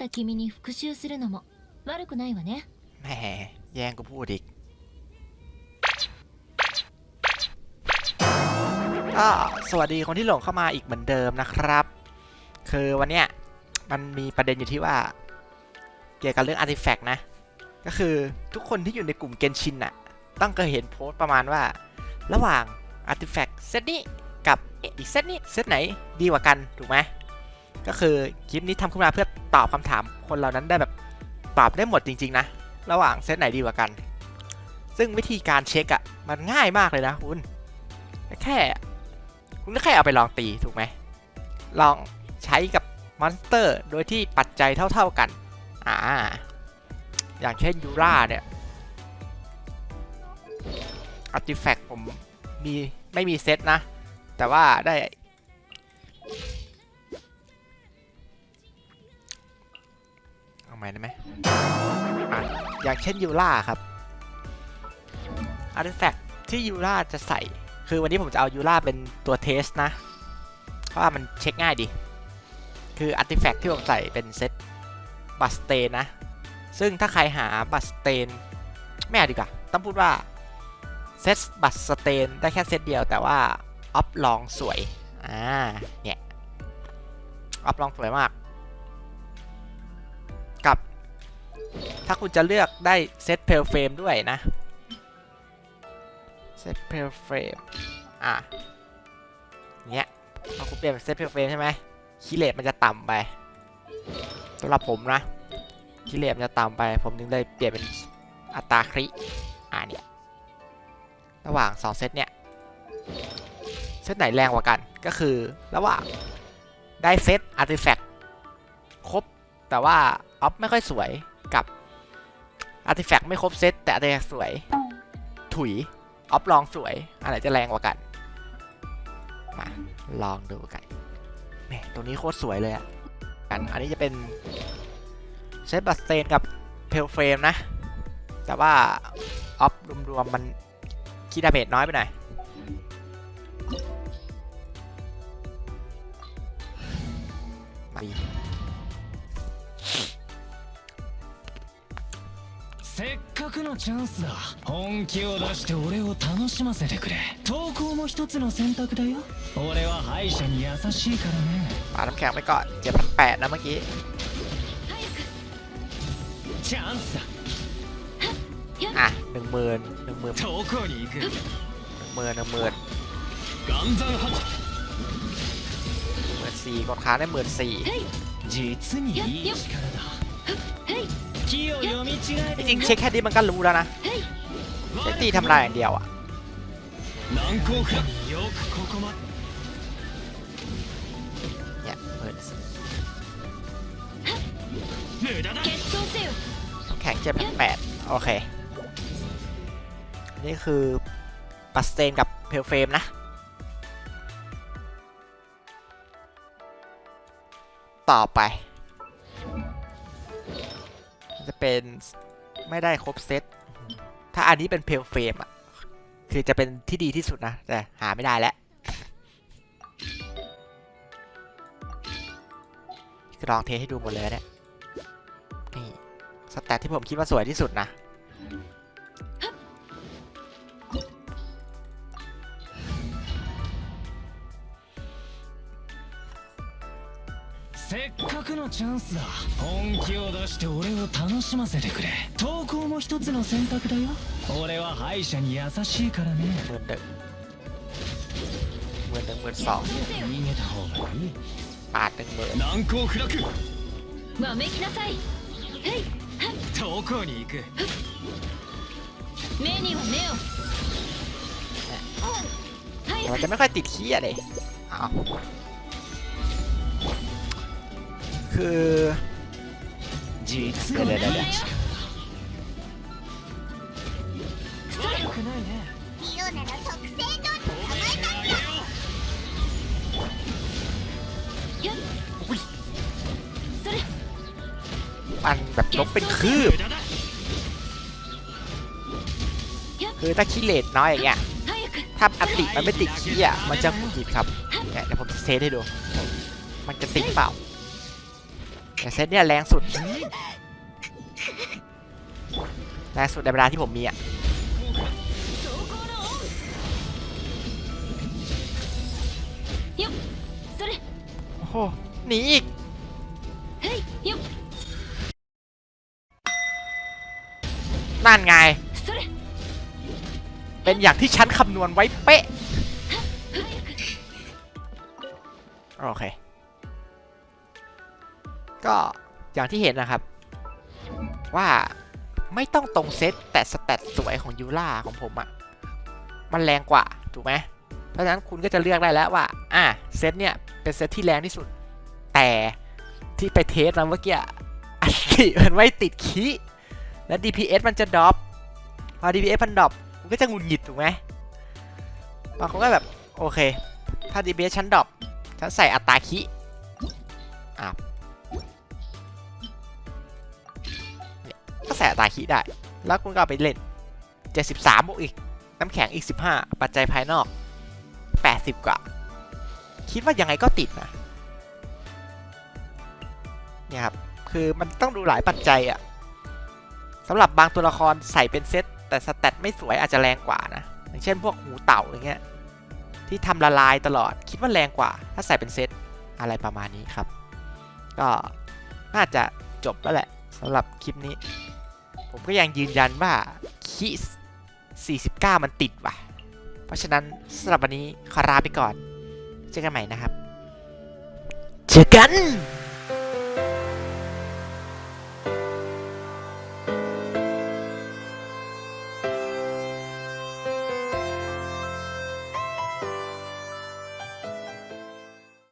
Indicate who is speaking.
Speaker 1: った君に復讐するのも悪くないわね
Speaker 2: แหมแย่งกูพูดอีกก็สวัสดีคนที่หลงเข้ามาอีกเหมือนเดิมนะครับ คือวันเนี้ยมันมีประเด็นอยู่ที่ว่า เกี่ยวกับเรื่องอาร์ติแฟกต์นะ ก็คือทุกคนที่อยู่ในกลุ่มเกนชินน่ะ ต้องเคยเห็นโพสต์ประมาณว่า ระหว่างอาร์ติแฟกต์เซตนี้กับอีกเซตนี้เซตไหนดีกว่ากันถูกไหม ก็คือคลิปนี้ทำขึ้นมาเพื่อตอบคำถามคนเหล่านั้นได้แบบตอบได้หมดจริง ๆ นะ ระหว่างเซตไหนดีกว่ากัน ซึ่งวิธีการเช็คอะมันง่ายมากเลยนะคุณแค่คุณก็แค่เอาไปลองตีถูกไหมลองใช้กับมอนสเตอร์โดยที่ปัจจัยเท่าๆกันอ่าอย่างเช่นยูราเนี่ยอาร์ติแฟกต์ผมมีไม่มีเซตนะ แต่ว่าได้ ใหม่ได้ไหมอะอย่างเช่นยูราครับอาร์ติแฟกต์ที่ยูราจะใส่ คือวันนี้ผมจะเอายูราเป็นตัวเทสนะ เพราะว่ามันเช็คง่ายดี คืออาร์ติแฟกต์ที่ผมใส่เป็นเซตบัสเตนนะ ซึ่งถ้าใครหาบัสเตนไม่เอาดีกว่า ต้องพูดว่าเซตบัสเตนได้แค่เซตเดียวแต่ว่าออฟลองสวย อ่า เนี่ย ออฟลองสวยมาก ถ้าคุณจะเลือกได้เซตเพลเฟรมด้วยนะเซตเพลเฟรมอะเนี้ยพอคุณเปลี่ยนเป็นเซตเพลเฟรมใช่ไหมคิเลตมันจะต่ำไปสำหรับผมนะคิเลตมันจะต่ำไป ผมถึงได้เปลี่ยนเป็นอัตราคริอ่าเนี่ยระหว่าง2เซตเนี่ยเซตไหนแรงกว่ากันก็คือระหว่างได้เซตอาร์ติแฟกต์ครบแต่ว่าออฟไม่ค่อยสวย อาร์ติแฟกต์ไม่ครบเซตแต่อาร์ติแฟกต์สวย ถุย ออฟลองสวยอันไหนจะแรงกว่ากัน มา ลองดูกันแหมตัวนี้โคตรสวยเลยอะกัน อันนี้จะเป็นเซตบัสเตนกับเพลเฟรมนะ แต่ว่า ออฟรวมๆมันคีดาเมจน้อยไปหน่อยมา
Speaker 3: せっかくのチャンスだ本気を出して俺を楽しませてくれ投稿も一つの選択だよ俺は敗者に優しいからね
Speaker 2: ปาน้ำแข็งไปก่อน7,800นะเมื่อกี้
Speaker 3: チャンスだ
Speaker 2: อ่ะหนึ่งหมื่นหนึ่งหมื่น
Speaker 3: どこに行く
Speaker 2: หมื่นหนึ่งหมื่น
Speaker 3: 岩山発
Speaker 2: หมื่นสี่กดค้างได้หมื่นสี่
Speaker 3: 実にいい力だ気を読み違え
Speaker 2: จริงเช็คแค่นี้มันก็รู้แล้วนะใช้ตีทำลายอย่างเดียวอะเอเปิแข่งเจ็ดแปดโอเค นี่คือปัสเตนกับเพลเฟมนะต่อไป จะเป็นไม่ได้ครบเซต ถ้าอันนี้เป็นเพลเฟรมอะ คือจะเป็นที่ดีที่สุดนะ แต่หาไม่ได้แล้วลองเทให้ดูหมดเลยเนี่ยนี่สแตทที่ผมคิดว่าสวยที่สุดนะ
Speaker 3: せっかくのチャンスだ本気を出して俺を楽しませてくれ投稿も一つの選択だよ俺は敗者に優しいからね
Speaker 2: หมื่นหนึ่งหมื่นหนึ่งหมื่นสอง
Speaker 3: 逃げた方がいい
Speaker 2: ปาดหนึ่งหมื่น
Speaker 3: 難攻不落
Speaker 1: わめきなさいへい
Speaker 3: どこに行く
Speaker 1: 目には目を早
Speaker 2: มัน
Speaker 1: く
Speaker 2: จะไม่ค่อยติดขี้อะเลยอ้าว คือ
Speaker 3: 実
Speaker 2: いやいやいやいや
Speaker 1: それ
Speaker 3: くないね
Speaker 4: ミオなら特製ドン
Speaker 3: 褒めてあげよ
Speaker 1: やっ
Speaker 2: อุ้ย
Speaker 1: それ
Speaker 2: มันแบบลบเป็นคืบ
Speaker 3: 無駄だ
Speaker 2: คือถ้าขี้เลนน้อยอย่างเงี้ย
Speaker 1: 早く
Speaker 2: ถ้าอัติมันไม่ติดขี้อ่ะ มันจะหงุดหงิดครับเนี่ยเดี๋ยวผมจะเซตให้ดู มันจะติดเปล่า แต่เซตเนี่ยแรงสุด แรงสุดในเวลาที่ผมมีอะโอ้โหหนีอีกนั่นไง เป็นอย่างที่ฉันคำนวณไว้เป๊ะ โอเค ก็อย่างที่เห็นนะครับ ว่าไม่ต้องตรงเซตแต่สแตทสวยของยูล่าของผมอะมันแรงกว่า ถูกไหมเพราะฉะนั้นคุณก็จะเลือกได้แล้วว่า อะเซตเนี่ยเป็นเซตที่แรงที่สุด แต่ที่ไปเทสมาเมื่อกี้อันติมันไม่ติดคีและ DPS มันจะดรอปพอ DPS มันดรอปคุณก็จะงุดหงิดถูกไหมบางคนก็แบบ โอเค ถ้า DPS ฉันดรอปฉันใส่อัตราคิอะ ส่อัตราคิได้ แล้วคุณก็ไปเล่น 73บวกอีก น้ำแข็งอีก 15 ปัจจัยภายนอก 80 กว่า คิดว่ายังไงก็ติดนะเนี่ยครับ คือมันต้องดูหลายปัจจัยอะสำหรับบางตัวละครใส่เป็นเซตแต่สแตทไม่สวยอาจจะแรงกว่านะ อย่างเช่นพวกหูเต่าอย่างเงี้ยที่ทำละลายตลอดคิดว่าแรงกว่า ถ้าใส่เป็นเซตอะไรประมาณนี้ครับ ก็น่าจะจบแล้วแหละสำหรับคลิปนี้ ผมก็ยังยืนยันว่าคิ49 มันติดว่ะ เพราะฉะนั้นสำหรับวันนี้ขอลาไปก่อน เจอกันใหม่นะครับ เจอกัน